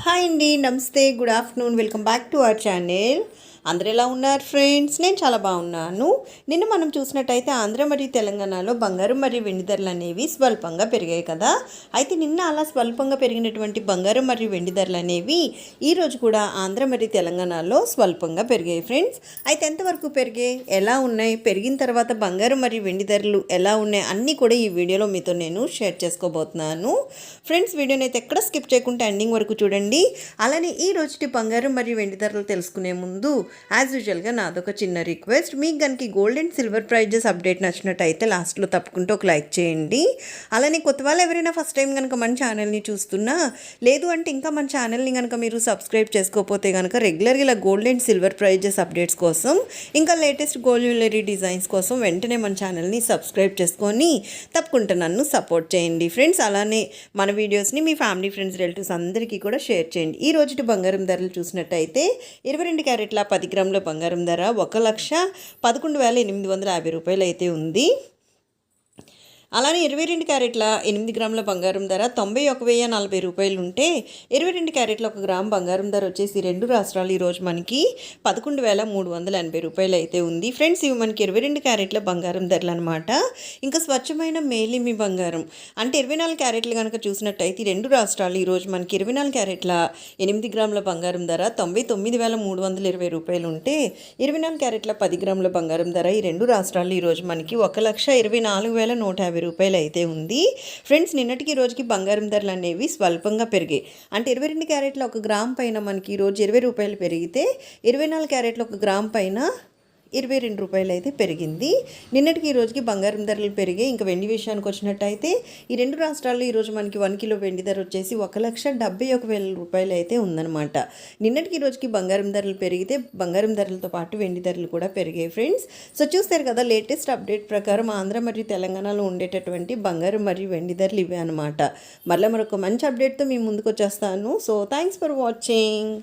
Hi అండి నమస్తే good afternoon welcome back to our channel అందరు ఎలా ఉన్నారు ఫ్రెండ్స్? నేను చాలా బాగున్నాను. నిన్న మనం చూసినట్టయితే ఆంధ్ర మరియు తెలంగాణలో బంగారం మరియు వెండి ధరలు అనేవి స్వల్పంగా పెరిగాయి కదా. అయితే నిన్న అలా స్వల్పంగా పెరిగినటువంటి బంగారం మరియు వెండి ధరలు అనేవి ఈరోజు కూడా ఆంధ్ర మరియు తెలంగాణలో స్వల్పంగా పెరిగాయి ఫ్రెండ్స్. అయితే ఎంతవరకు పెరిగాయి? ఎలా ఉన్నాయి? పెరిగిన తర్వాత బంగారం మరియు వెండి ధరలు ఎలా ఉన్నాయి? అన్నీ కూడా ఈ వీడియోలో మీతో నేను షేర్ చేసుకోబోతున్నాను. ఫ్రెండ్స్ వీడియోని అయితే ఎక్కడ స్కిప్ చేయకుండా ఎండింగ్ వరకు చూడండి. అలానే ఈ రోజుటి బంగారం మరియు వెండి ధరలు తెలుసుకునే ముందు యాజ్ యూజువల్గా నాదొక చిన్న రిక్వెస్ట్ మీకు కనుక gold and silver prizes update నచ్చినట్టయితే లాస్ట్లో తప్పుకుంటూ ఒక లైక్ చేయండి. అలానే కొత్త వాళ్ళు ఎవరైనా ఫస్ట్ టైం కనుక మన ఛానల్ని చూస్తున్నా లేదు అంటే ఇంకా మన ఛానల్ని కనుక మీరు సబ్స్క్రైబ్ చేసుకోకపోతే కనుక రెగ్యులర్గా ఇలా gold and silver prizes updates కోసం ఇంకా లేటెస్ట్ గోల్డ్ జ్యువెలరీ డిజైన్స్ కోసం వెంటనే మన ఛానల్ని సబ్స్క్రైబ్ చేసుకొని తప్పకుండా నన్ను సపోర్ట్ చేయండి. ఫ్రెండ్స్ అలానే మన వీడియోస్ని మీ ఫ్యామిలీ ఫ్రెండ్స్ రిలేటివ్స్ అందరికీ కూడా షేర్ చేయండి. ఈ రోజు బంగారం ధరలు చూసినట్టయితే ఇరవై రెండు క్యారెట్ల పది గ్రాముల బంగారం ధర ఒక లక్ష పదకొండు వేల ఎనిమిది వందల యాభై రూపాయలు అయితే ఉంది. అలానే ఇరవై రెండు క్యారెట్ల ఎనిమిది గ్రాముల బంగారం ధర తొంభై ఒక వెయ్యి నలభై రూపాయలు ఉంటే ఇరవై రెండు క్యారెట్ల ఒక గ్రామ్ బంగారం ధర వచ్చేసి రెండు రాష్ట్రాలు ఈరోజు మనకి పదకొండు వేల మూడు వందల ఎనభై రూపాయలు అయితే ఉంది. ఫ్రెండ్స్ ఇవి మనకి ఇరవై రెండు క్యారెట్ల బంగారం ధరలు అనమాట ఇంకా స్వచ్ఛమైన మేలిమి బంగారం. అంటే ఇరవై నాలుగు క్యారెట్లు కనుక చూసినట్టయితే రెండు రాష్ట్రాలు ఈరోజు మనకి ఇరవై నాలుగు క్యారెట్ల ఎనిమిది గ్రాముల బంగారం ధర తొంభై తొమ్మిది వేల మూడు వందల ఇరవై రూపాయలు ఉంటే ఇరవై నాలుగు క్యారెట్ల పది గ్రాముల బంగారం ధర ఈ రెండు రాష్ట్రాలు ఈరోజు మనకి ఒక లక్ష ఇరవై నాలుగు వేల నూట యాభై రూపాయలు అయితే ఉంది. ఫ్రెండ్స్ నిన్నటికి రోజుకి బంగారం ధరలు అనేవి స్వల్పంగా పెరిగాయి. అంటే ఇరవై రెండు క్యారెట్ల ఒక గ్రామ్ పైన మనకి ఈరోజు ఇరవై రూపాయలు పెరిగితే ఇరవై నాలుగు క్యారెట్ల ఒక గ్రామ్ పైన ఇరవై రెండు రూపాయలు అయితే పెరిగింది. నిన్నటికి ఈ రోజుకి బంగారం ధరలు పెరిగాయి. ఇంకా వెండి విషయానికి వచ్చినట్టయితే ఈ రెండు రాష్ట్రాల్లో ఈరోజు మనకి వన్ కిలో వెండి ధర వచ్చేసి ఒక లక్ష డెబ్బై ఒక వేల రూపాయలు అయితే ఉందన్నమాట. నిన్నటికి ఈ రోజుకి బంగారం ధరలు పెరిగితే బంగారం ధరలతో పాటు వెండి ధరలు కూడా పెరిగాయి ఫ్రెండ్స్. సో చూస్తారు కదా లేటెస్ట్ అప్డేట్ ప్రకారం ఆంధ్ర మరియు తెలంగాణలో ఉండేటటువంటి బంగారం మరియు వెండి ధరలు ఇవే అనమాట మళ్ళీ మరొక మంచి అప్డేట్తో మీ ముందుకు వచ్చేస్తాను. So thanks for watching